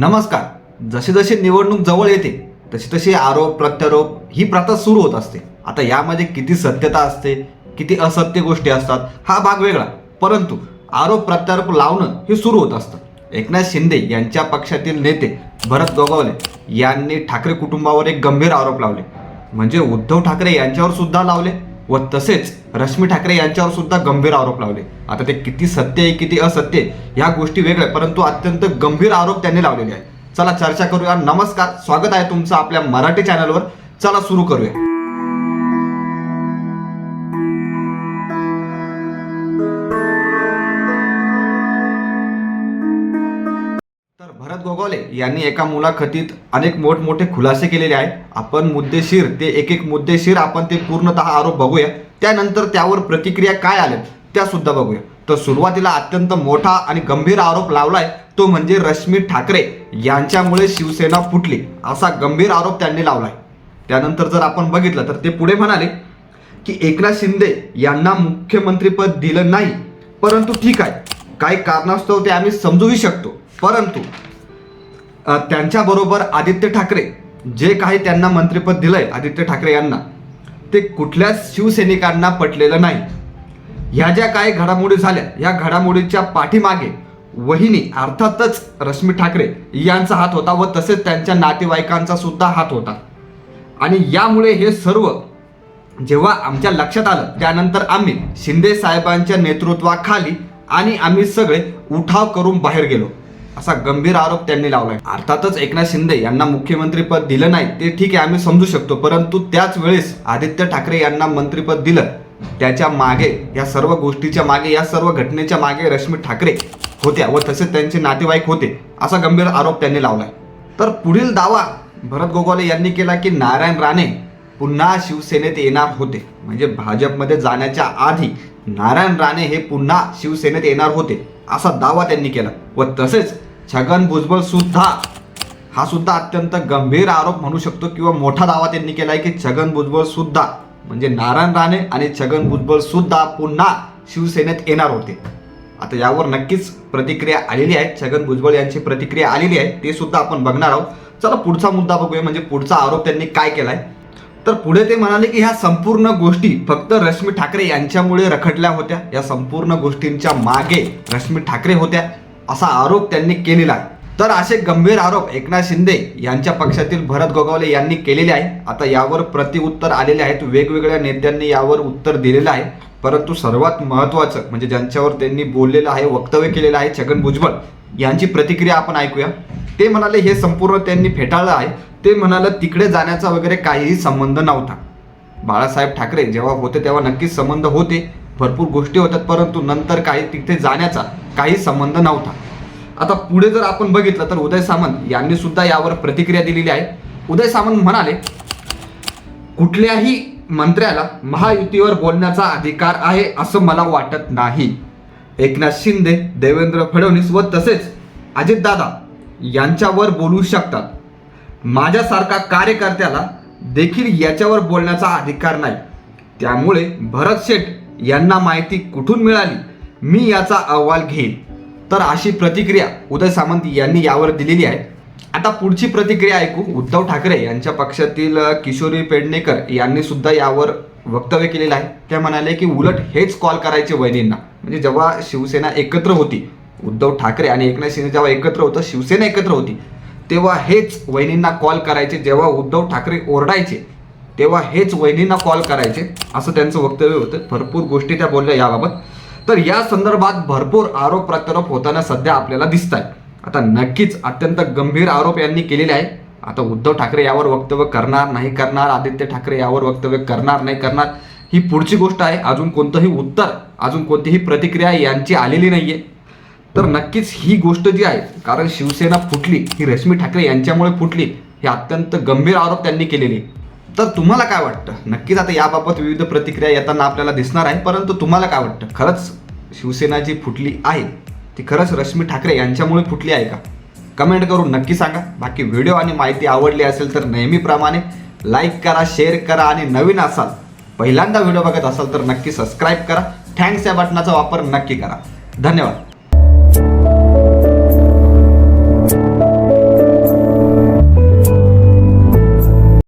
नमस्कार. जशी जशी निवडणूक जवळ येते तशी तशी आरोप प्रत्यारोप ही प्रथा सुरू होत असते. आता यामध्ये किती सत्यता असते किती असत्य गोष्टी असतात हा भाग वेगळा. परंतु आरोप प्रत्यारोप लावणं हे सुरू होत असतं. एकनाथ शिंदे यांच्या पक्षातील नेते भरत गोगावले यांनी ठाकरे कुटुंबावर एक गंभीर आरोप लावले. म्हणजे उद्धव ठाकरे यांच्यावर सुद्धा लावले. व तसेच रश्मी ठाकरे यांच्यावर सुद्धा गंभीर आरोप लावले. आता ते किती सत्य आहे किती असत्य ह्या गोष्टी वेगळ्या परंतु अत्यंत गंभीर आरोप त्यांनी लावलेले आहे चला चर्चा करूया. नमस्कार. स्वागत आहे तुमचं आपल्या मराठी चॅनलवर चला सुरू करूया. तर यांनी एका मुलाखतीत अनेक मोठमोठे खुलासे केलेले आहेत. आपण मुद्देशीर ते एक एक मुद्देशीर आपण ते पूर्णतः आरोप बघूया. त्यानंतर त्यावर प्रतिक्रिया काय आल्या त्या सुद्धा बघूया. तर सुरुवातीला अत्यंत मोठा आणि गंभीर आरोप लावलाय. तो म्हणजे रश्मी ठाकरे यांच्यामुळे शिवसेना फुटली. असा गंभीर आरोप त्यांनी लावलाय. त्यानंतर जर आपण बघितलं तर ते पुढे म्हणाले की एकनाथ शिंदे यांना मुख्यमंत्रीपद दिलं नाही. परंतु ठीक आहे. काही कारणास्तव ते आम्ही समजूही शकतो. परंतु त्यांच्याबरोबर आदित्य ठाकरे जे काही त्यांना मंत्रिपद दिलंय आदित्य ठाकरे यांना ते कुठल्याच शिवसैनिकांना पटलेलं नाही. ह्या ज्या काही घडामोडी झाल्या या घडामोडीच्या पाठीमागे वहिनी अर्थातच रश्मी ठाकरे यांचा हात होता व तसेच त्यांच्या नातेवाईकांचा सुद्धा हात होता. आणि यामुळे हे सर्व जेव्हा आमच्या लक्षात आलं त्यानंतर आम्ही शिंदे साहेबांच्या नेतृत्वाखाली आणि आम्ही सगळे उठाव करून बाहेर गेलो. असा गंभीर आरोप त्यांनी लावलाय. अर्थातच एकनाथ शिंदे यांना मुख्यमंत्रीपद दिलं नाही ते ठीक आहे आम्ही समजू शकतो. परंतु त्याच वेळेस आदित्य ठाकरे यांना मंत्रिपद दिलं त्याच्यामागे या सर्व गोष्टीच्या मागे या सर्व घटनेच्या मागे रश्मी ठाकरे होत्या व तसेच त्यांचे नातेवाईक होते असा गंभीर आरोप त्यांनी लावलाय. तर पुढील दावा भरत गोगावले यांनी केला की नारायण राणे पुन्हा शिवसेनेत येणार होते. म्हणजे भाजपमध्ये जाण्याच्या आधी नारायण राणे हे पुन्हा शिवसेनेत येणार होते असा दावा त्यांनी केला. व तसेच छगन भुजबळ सुद्धा हा सुद्धा अत्यंत गंभीर आरोप म्हणू शकतो किंवा मोठा दावा त्यांनी केला आहे की छगन भुजबळ सुद्धा म्हणजे नारायण राणे आणि छगन भुजबळ सुद्धा पुन्हा शिवसेनेत येणार होते. आता यावर नक्कीच प्रतिक्रिया आलेली आहे. छगन भुजबळ यांची प्रतिक्रिया आलेली आहे. ते सुद्धा आपण बघणार आहोत. चला पुढचा मुद्दा बघूया म्हणजे पुढचा आरोप त्यांनी काय केलाय? तर पुढे ते म्हणाले की ह्या संपूर्ण गोष्टी फक्त रश्मी ठाकरे यांच्यामुळे रखडल्या होत्या. या संपूर्ण गोष्टींच्या मागे रश्मी ठाकरे होत्या. असा आरोप त्यांनी केलेला आहे. तर असे गंभीर आरोप एकनाथ शिंदे यांच्या पक्षातील भरत गोगावले यांनी केलेले आहे. आता यावर प्रतिउत्तर आलेले आहेत. वेगवेगळ्या नेत्यांनी यावर उत्तर दिलेलं आहे. परंतु सर्वात महत्त्वाचं म्हणजे ज्यांच्यावर त्यांनी बोललेलं आहे वक्तव्य केलेलं आहे छगन भुजबळ यांची प्रतिक्रिया आपण ऐकूया. ते म्हणाले हे संपूर्ण त्यांनी फेटाळलं आहे. ते म्हणाले तिकडे जाण्याचा वगैरे काहीही संबंध नव्हता. बाळासाहेब ठाकरे जेव्हा होते तेव्हा नक्कीच संबंध होते. भरपूर गोष्टी होतात परंतु नंतर काही तिथे जाण्याचा काही संबंध नव्हता. आता पुढे जर आपण बघितलं तर उदय सामंत यांनी सुद्धा यावर प्रतिक्रिया दिलेली आहे. उदय सामंत म्हणाले कुठल्याही मंत्र्याला महायुतीवर बोलण्याचा अधिकार आहे असं मला वाटत नाही. एकनाथ शिंदे देवेंद्र फडणवीस व तसेच अजितदादा यांच्यावर बोलू शकतात. माझ्यासारखा कार्यकर्त्याला देखील याच्यावर बोलण्याचा अधिकार नाही. त्यामुळे भरत शेठ यांना माहिती कुठून मिळाली? मी याचा अहवाल घेईन. तर अशी प्रतिक्रिया उदय सामंत यांनी यावर दिलेली आहे. आता पुढची प्रतिक्रिया ऐकू उद्धव ठाकरे यांच्या पक्षातील किशोरी पेडणेकर यांनी सुद्धा यावर वक्तव्य केलेलं आहे. त्या म्हणाले की उलट हेच कॉल करायचे वहिनींना. म्हणजे जेव्हा शिवसेना एकत्र होती उद्धव ठाकरे आणि एकनाथ शिंदे जेव्हा एकत्र होतं शिवसेना एकत्र होती तेव्हा हेच वहिनींना कॉल करायचे जेव्हा उद्धव ठाकरे ओरडायचे. तेव्हा हेच वहिनींना कॉल करायचे. असं त्यांचं वक्तव्य होतं. भरपूर गोष्टी त्या बोलल्या याबाबत. तर या संदर्भात भरपूर आरोप प्रत्यारोप होताना सध्या आपल्याला दिसत आहे आता नक्कीच अत्यंत गंभीर आरोप यांनी केलेले आहे आता उद्धव ठाकरे यावर वक्तव्य करणार नाही करणार आदित्य ठाकरे यावर वक्तव्य करणार नाही करणार ही पुढची गोष्ट आहे. अजून कोणतंही उत्तर अजून कोणतीही प्रतिक्रिया यांची आलेली नाहीये. तर नक्कीच ही गोष्ट जी आहे कारण शिवसेना फुटली ही रश्मी ठाकरे यांच्यामुळे फुटली हे अत्यंत गंभीर आरोप त्यांनी केलेले. तर तुम्हाला काय वाटतं? नक्कीच आता याबाबत विविध प्रतिक्रिया येताना आपल्याला दिसणार आहे परंतु तुम्हाला काय वाटतं? खरंच शिवसेना जी फुटली आहे ती खरंच रश्मी ठाकरे यांच्यामुळे फुटली आहे का? कमेंट करून नक्की सांगा. बाकी व्हिडिओ आणि माहिती आवडली असेल तर नेहमीप्रमाणे लाईक करा शेअर करा आणि नवीन असाल पहिल्यांदा व्हिडिओ बघत असाल तर नक्की सबस्क्राईब करा. थँक्स या बटनाचा वापर नक्की करा. धन्यवाद.